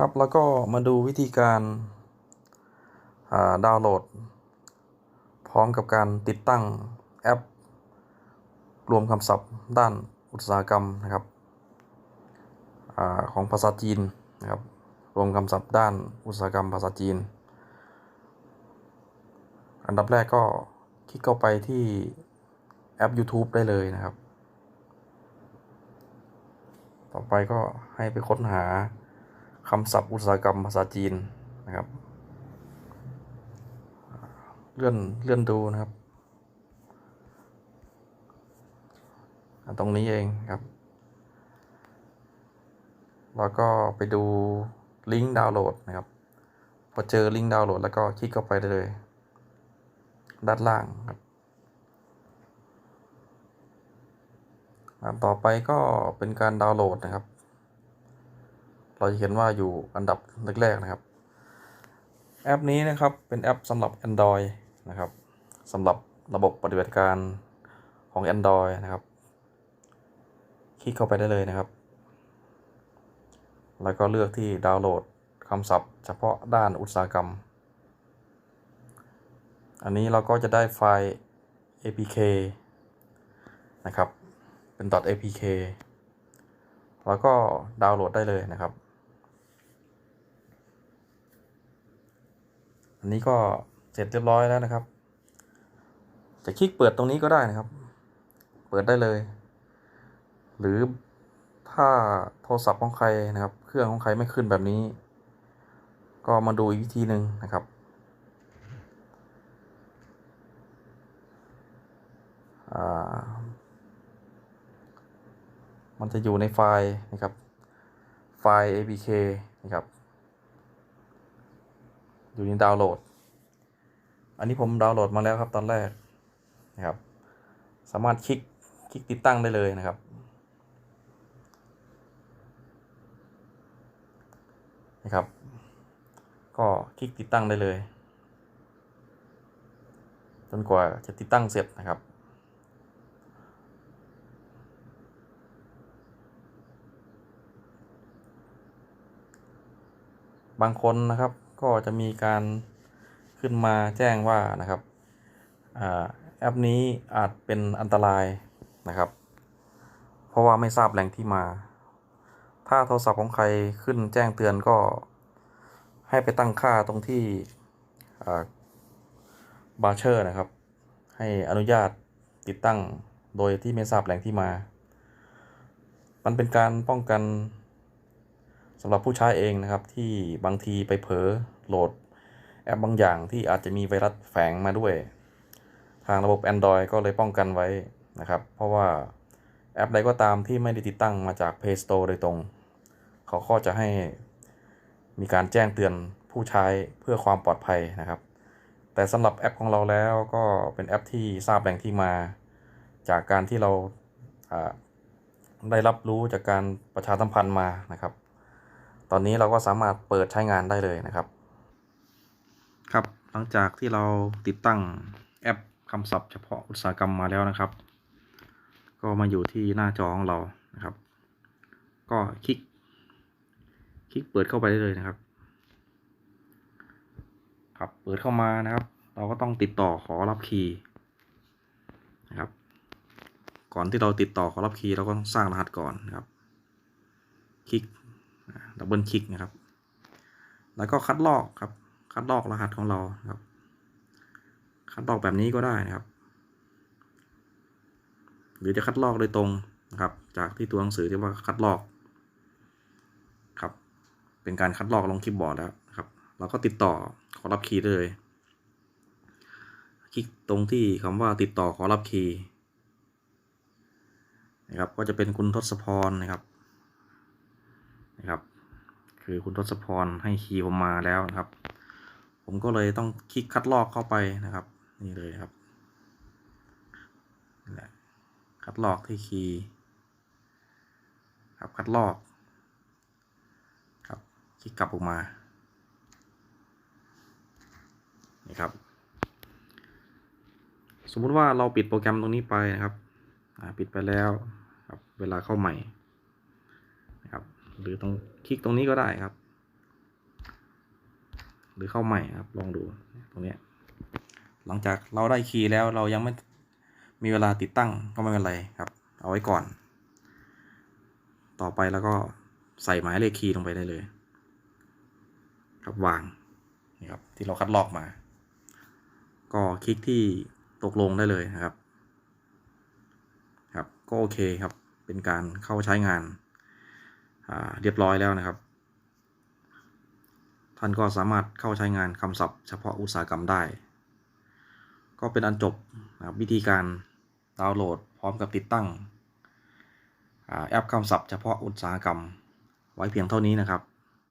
ครับแล้วก็มาดูวิธีการาดาวน์โหลด พร้อมกับการติดตั้งแอป รวมคำศัพท์ด้านอุตสาหกรรมนะครับอของภาษาจีนนะครับรวมคำศัพท์ด้านอุตสาหกรรมภาษาจีน อันดับแรกก็คลิกเข้าไปที่แอป YouTube ได้เลยนะครับ ต่อไปก็ให้ไปค้นหา คำศัพท์อุตสาหกรรมภาษาจีนนะครับ เลื่อนเลื่อนดูนะครับ ตรงนี้เองครับ แล้วก็ไปดูลิงก์ดาวน์โหลดนะครับ พอเจอลิงก์ดาวน์โหลดแล้วก็คลิกเข้าไปได้เลย ด้านล่างครับต่อไปก็เป็นการดาวน์โหลดนะครับ เราจะเห็นว่าอยู่อันดับแรกๆนะครับ แอปนี้นะครับเป็นแอปสำหรับ Android นะครับสำหรับระบบปฏิบัติการของ Android นะครับ คลิกเข้าไปได้เลยนะครับ แล้วก็เลือกที่ดาวน์โหลดคำศัพท์ เฉพาะด้านอุตสาหกรรม อันนี้เราก็จะได้ไฟล์ apk นะครับ เป็น .apk แล้วก็ดาวน์โหลดได้เลยนะครับ อันนี้ก็เสร็จเรียบร้อยแล้วนะครับ จะคลิกเปิดตรงนี้ก็ได้นะครับ เปิดได้เลย หรือถ้าโทรศัพท์ของใครนะครับ เครื่องของใครไม่ขึ้นแบบนี้ ก็มาดูอีกวิธีหนึ่งนะครับมันจะอยู่ในไฟล์นะครับ ไฟล์ apk นะครับ อยู่ในดาวน์โหลด อันนี้ผมดาวน์โหลดมาแล้วครับตอนแรกนะครับ สามารถคลิกคลิกติดตั้งได้เลยนะครับ นะครับ ก็คลิกติดตั้งได้เลย จนกว่าจะติดตั้งเสร็จนะครับบางคนนะครับ ก็จะมีการขึ้นมาแจ้งว่านะครับอแอปนี้อาจเป็นอันตรายนะครับ เพราะว่าไม่ทราบแหล่งที่มา ถ้าโทรศัพท์ของใครขึ้นแจ้งเตือนก็ให้ไปตั้งค่าตรงที่บาร์เชอร์นะครับ ให้อนุญาตติดตั้งโดยที่ไม่ทราบแหล่งที่มา มันเป็นการป้องกันสำหรับผู้ใช้เองนะครับที่บางทีไปเผลอ โหลดแอปบางอย่างที่อาจจะมีไวรัสแฝงมาด้วย ทางระบบ Android ก็เลยป้องกันไว้นะครับ เพราะว่าแอปใดก็ตามที่ไม่ได้ติดตั้งมาจาก Play Store โดยตรง เขาก็จะให้มีการแจ้งเตือนผู้ใช้เพื่อความปลอดภัยนะครับ แต่สำหรับแอปของเราแล้วก็เป็นแอปที่ทราบแหล่งที่มา จากการที่เราได้รับรู้จากการประชาสัมพันธ์มานะครับ ตอนนี้เราก็สามารถเปิดใช้งานได้เลยนะครับ หลังจากที่เราติดตั้งแอปคำศัพท์เฉพาะอุตสาหกรรมมาแล้วนะครับ ก็มาอยู่ที่หน้าจอของเรานะครับ ก็คลิก คลิกเปิดเข้าไปได้เลยนะครับ ครับเปิดเข้ามานะครับ เราก็ต้องติดต่อขอรับคีย์นะครับ ก่อนที่เราติดต่อขอรับคีย์เราก็ต้องสร้างรหัสก่อนนะครับ คลิกดับเบิลคลิกนะครับ แล้วก็คัดลอกครับ คัดลอกรหัสของเราครับ คัดลอกแบบนี้ก็ได้นะครับ หรือจะคัดลอกโดยตรงนะครับ จากที่ตัวหนังสือที่ว่าคัดลอกครับ เป็นการคัดลอกลงคลิปบอร์ดแล้วครับ เราก็ติดต่อขอรับคีย์เลย คลิกตรงที่คำว่าติดต่อขอรับคีย์นะครับ ก็จะเป็นคุณทศพรนะครับนะครับ คือคุณทศพรให้คีย์ผมมาแล้วนะครับ ผมก็เลยต้องคลิกคัดลอกเข้าไปนะครับ นี่เลยครับนี่แหละคัดลอกที่คีย์ครับคัดลอกครับคลิกกลับออกมานี่ครับ สมมุติว่าเราปิดโปรแกรมตรงนี้ไปนะครับปิดไปแล้วครับเวลาเข้าใหม่นะครับหรือตรงคลิกตรงนี้ก็ได้ครับ หรือเข้าใหม่ครับ ลองดูตรงนี้หลังจากเราได้คีย์แล้วเรายังไม่มีเวลาติดตั้งก็ไม่เป็นไรครับ เอาไว้ก่อน ต่อไปแล้วก็ใส่หมายเลขคีย์ลงไปได้เลย ครับวางนี่ครับที่เราคัดลอกมา ก็คลิกที่ตกลงได้เลยนะครับ ครับก็โอเคครับเป็นการเข้าใช้งานเรียบร้อยแล้วนะครับ ท่านก็สามารถเข้าใช้งานคำศัพท์เฉพาะอุตสาหกรรมได้ ก็เป็นอันจบนะวิธีการดาวน์โหลดพร้อมกับติดตั้งอแอปคำศัพท์เฉพาะอุตสาหกรรม ไว้เพียงเท่านี้นะครับ